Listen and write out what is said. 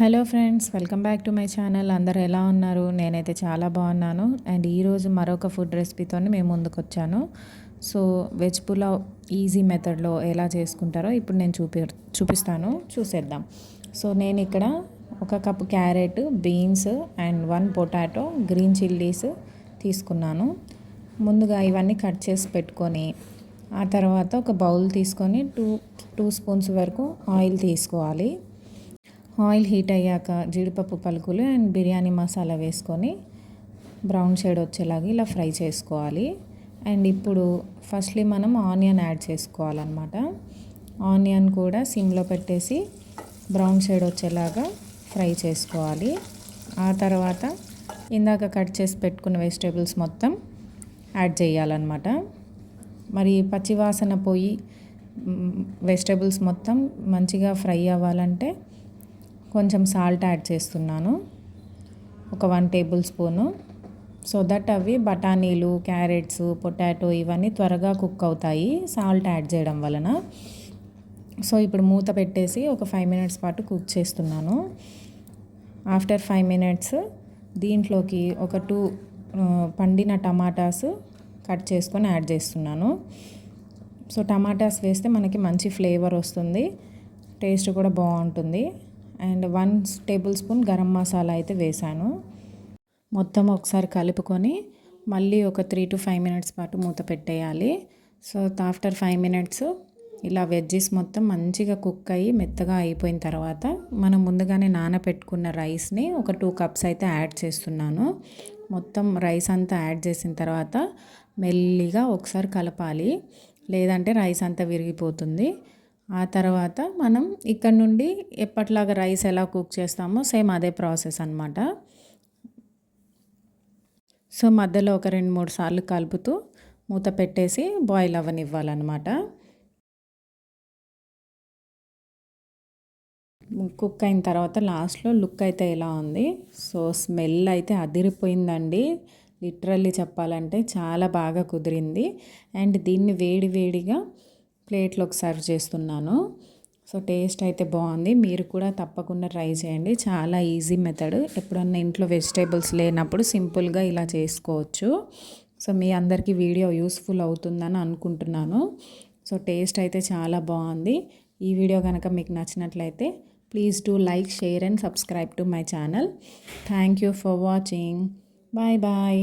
Hello friends welcome back to my channel. అందరు ఎలా ఉన్నారు? నేనైతే చాలా బాగున్నాను. అండ్ ఈరోజు మరొక ఫుడ్ రెసిపీతో మేము ముందుకు వచ్చాను సో వెజ్ పులావ్ ఈజీ మెథడ్లో ఎలా చేసుకుంటారో ఇప్పుడు నేను చూపి చూపిస్తాను. చూసేద్దాం. సో నేను ఇక్కడ ఒక cup carrot beans and one potato green chillies తీసుకున్నాను. ముందుగా ఇవన్నీ కట్ చేసి పెట్టుకొని ఆ తర్వాత ఒక బౌల్ తీసుకొని టూ టూ స్పూన్స్ వరకు ఆయిల్ తీసుకోవాలి. ఆయిల్ హీట్ అయ్యాక జీడిపప్పు పలుకులు అండ్ బిర్యానీ మసాలా వేసుకొని బ్రౌన్ షేడ్ వచ్చేలాగా ఇలా ఫ్రై చేసుకోవాలి. అండ్ ఇప్పుడు ఫస్ట్లీ మనం ఆనియన్ యాడ్ చేసుకోవాలన్నమాట. ఆనియన్ కూడా సిమ్లో పెట్టేసి బ్రౌన్ షేడ్ వచ్చేలాగా ఫ్రై చేసుకోవాలి. ఆ తర్వాత ఇందాక కట్ చేసి పెట్టుకున్న వెజిటేబుల్స్ మొత్తం యాడ్ చేయాలన్నమాట. మరి పచ్చివాసన పోయి వెజిటేబుల్స్ మొత్తం మంచిగా ఫ్రై అవ్వాలంటే కొంచెం సాల్ట్ యాడ్ చేస్తున్నాను. ఒక one table spoon. So that అవి బఠానీలు క్యారెట్స్ పొటాటో ఇవన్నీ త్వరగా కుక్ అవుతాయి సాల్ట్ యాడ్ చేయడం వలన. సో ఇప్పుడు మూత పెట్టేసి ఒక ఫైవ్ మినిట్స్ పాటు కుక్ చేస్తున్నాను. ఆఫ్టర్ ఫైవ్ మినిట్స్ దీంట్లోకి ఒక టూ పండిన టమాటాస్ కట్ చేసుకొని యాడ్ చేస్తున్నాను. సో టమాటాస్ వేస్తే మనకి మంచి ఫ్లేవర్ వస్తుంది. టేస్ట్ కూడా బాగుంటుంది. And one tablespoon garam masala అయితే వేసాను మొత్తం ఒకసారి కలుపుకొని మళ్ళీ ఒక త్రీ టు ఫైవ్ మినిట్స్ పాటు మూత పెట్టేయాలి. సో ఆఫ్టర్ ఫైవ్ మినిట్స్ ఇలా వెజ్జెస్ మొత్తం మంచిగా కుక్ అయ్యి మెత్తగా అయిపోయిన తర్వాత మనం ముందుగానే నానబెట్టుకున్న రైస్ని ఒక టూ కప్స్ అయితే యాడ్ చేస్తున్నాను. మొత్తం రైస్ అంతా యాడ్ చేసిన తర్వాత మెల్లిగా ఒకసారి కలపాలి. లేదంటే రైస్ అంతా విరిగిపోతుంది. ఆ తర్వాత మనం ఇక్కడ నుండి ఎప్పట్లాగా రైస్ ఎలా కుక్ చేస్తామో సేమ్ అదే ప్రాసెస్ అనమాట సో మధ్యలో ఒక రెండు మూడు సార్లు కలుపుతూ మూత పెట్టేసి బాయిల్ అవ్వనివ్వాలన్నమాట కుక్ అయిన తర్వాత లాస్ట్లో లుక్ అయితే ఎలా ఉంది? సో స్మెల్ అయితే అదిరిపోయిందండి. లిటరల్లీ చెప్పాలంటే చాలా బాగా కుదిరింది. అండ్ దీన్ని వేడి వేడిగా ప్లేట్లోకి సర్వ్ చేస్తున్నాను. సో టేస్ట్ అయితే బాగుంది. మీరు కూడా తప్పకుండా ట్రై చేయండి. చాలా ఈజీ మెథడ్. ఎప్పుడన్నా ఇంట్లో వెజిటేబుల్స్ లేనప్పుడు సింపుల్గా ఇలా చేసుకోవచ్చు. సో మీ అందరికీ వీడియో యూస్ఫుల్ అవుతుందని అనుకుంటున్నాను. సో టేస్ట్ అయితే చాలా బాగుంది. ఈ వీడియో కనుక మీకు నచ్చినట్లయితే please do like share and subscribe to my channel. Thank you for watching. Bye bye.